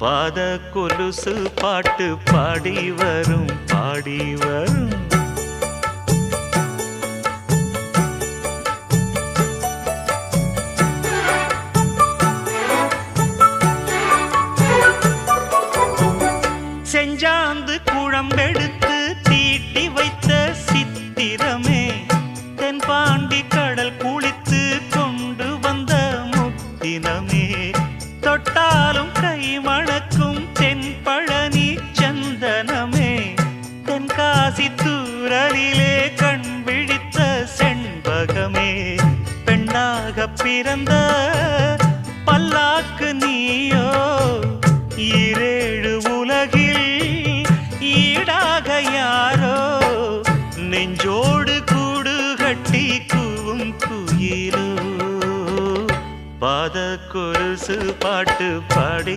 பாத கொலுசு பாட்டு பாடி வரும் பாடி வரும். செஞ்சாந்து குழம்பெடுத்து தீட்டி வைத்த சித்திரமே தென்பாண்டி கடல் குளித்து கொண்டு வந்த முத்தினமே. தொட்டாலும் கைமழ தென்காசி கண் விழித்த செண்பகமே பெண்ணாக பிறந்த பல்லாக்கு நீயோ ஈரேழு உலகில் ஈடாக யாரோ நெஞ்சோடு கூடு கட்டி கூவும் குயிலோ. பாத கொலுசு பாட்டு பாடி